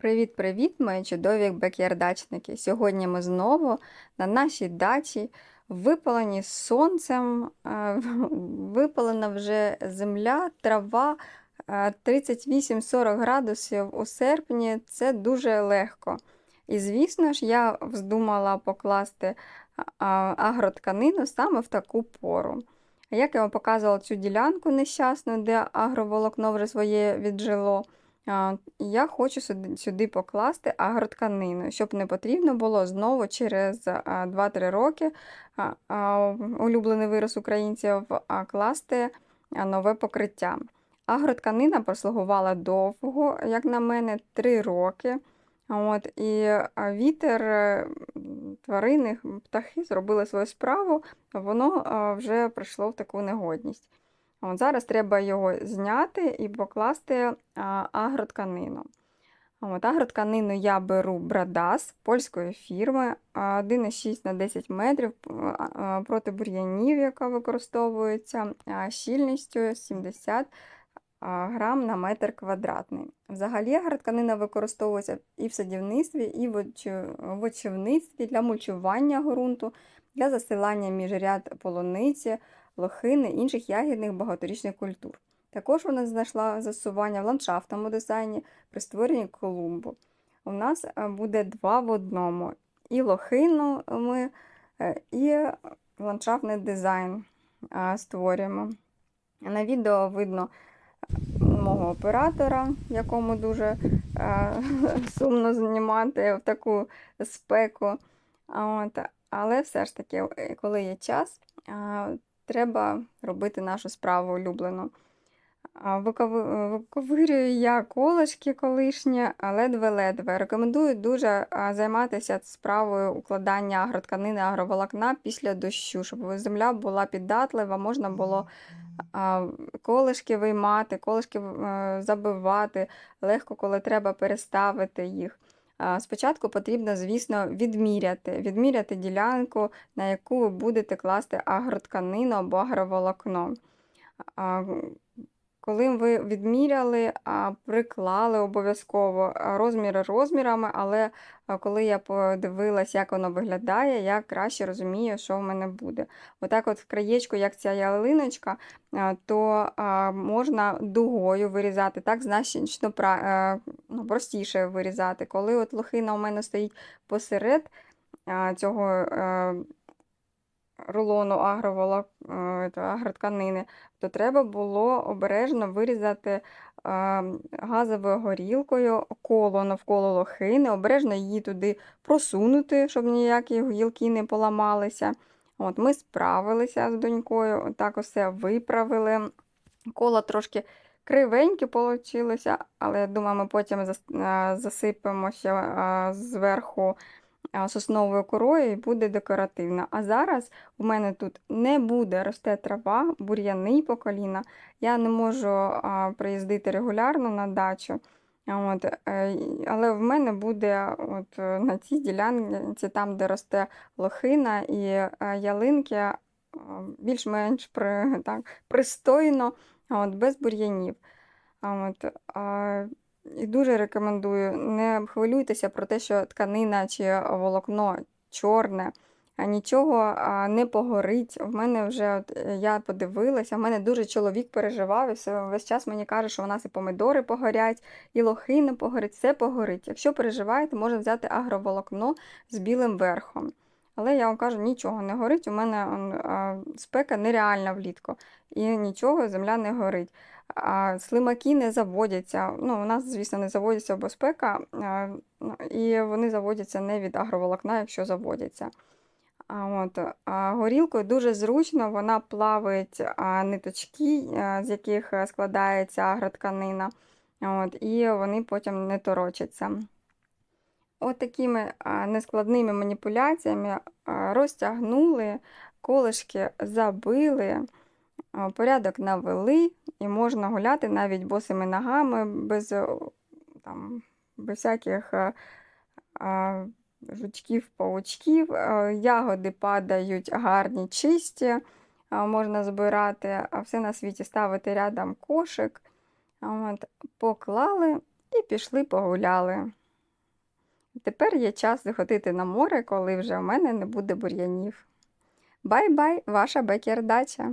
Привіт-привіт, мої чудові бекярдачники! Сьогодні ми знову на нашій дачі, випалені сонцем, е, випалена вже земля, трава е, 38-40 градусів у серпні це дуже легко. І, звісно ж, я вздумала покласти агротканину саме в таку пору. Як я вам показувала цю ділянку нещасну, де агроволокно вже своє віджило. Я хочу сюди, покласти агротканину, щоб не потрібно було знову через 2-3 роки улюблений вирос українців класти нове покриття. Агротканина прослугувала довго, як на мене, 3 роки. От, І вітер, е, тварини, птахи зробили свою справу, воно вже прийшло в таку негодність. От Зараз треба його зняти і покласти агротканину. От, Агротканину я беру Брадас польської фірми 1,6 на 10 метрів проти бур'янів, яка використовується щільністю 70 грам на метр квадратний. Взагалі агротканина використовується і в садівництві, і в очівництві для мульчування ґрунту, для засилання міжряд полуниці, лохини, інших ягідних багаторічних культур. Також вона знайшла засування в ландшафтному дизайні при створенні клумбу. У нас е, буде два в одному: і лохину ми, е, і ландшафтний дизайн е, створюємо. На відео видно мого оператора, якому дуже сумно знімати в таку спеку. От, але все ж таки, коли є час, треба робити нашу справу улюблену. Виковирюю я колишки колишні, ледве-ледве. Рекомендую дуже займатися справою укладання агротканини, агроволокна після дощу, щоб земля була піддатлива, можна було а, колишки виймати, колишки е, забивати, легко, коли треба переставити їх. Спочатку потрібно, звісно, відміряти, відміряти ділянку, на яку ви будете класти агротканину або агроволокно. Коли ви відміряли, приклали обов'язково розміри розмірами, але коли я подивилась, як воно виглядає, я краще розумію, що в мене буде. Отак, от в краєчку, як ця ялиночка, то можна дугою вирізати, так значно ну, простіше вирізати. Коли от лохина у мене стоїть посеред цього рулону агроволок, е, агротканини, то треба було обережно вирізати е, газовою горілкою коло навколо лохини, обережно її туди просунути, щоб ніякі гілки не поламалися. От, Ми справилися з донькою, отак усе виправили. Коло трошки кривеньке вийшло, але я думаю, ми потім е, засипемо ще зверху сосновою корою і буде декоративно. А зараз у мене тут не буде росте трава, бур'яни по коліна. Я не можу приїздити регулярно на дачу. От, е, але в мене буде от, е, на цій ділянці, там, де росте лохина і е, ялинки, більш-менш при, так, пристойно, от, без бур'янів. От, і дуже рекомендую, не хвилюйтеся про те, що тканина чи волокно чорне, нічого не погорить. В мене вже от, е, я подивилася, в мене дуже чоловік переживав, і все, весь час мені каже, що у нас і помидори погорять, і лохина погорить, все погорить. Якщо переживаєте, можна взяти агроволокно з білим верхом. Але я вам кажу, нічого не горить. У мене спека нереальна влітку. І нічого, земля не горить. А слимаки не заводяться. Ну, у нас, звісно, не заводяться, бо спека, і вони заводяться не від агроволокна, якщо заводяться. А от, а горілкою дуже зручно, вона плавить ниточки, з яких е, складається агротканина, от, і вони потім не торочаться. От нескладними маніпуляціями розтягнули, колишки забили, порядок навели, і можна гуляти навіть босими ногами, без, там, без всяких жучків, паучків. Ягоди падають гарні, чисті, можна збирати, а все на світі ставити рядом кошик. От, поклали і пішли погуляли. Тепер є час заходити на море, коли вже в мене не буде бур'янів. Бай-бай, ваша бекер-дача!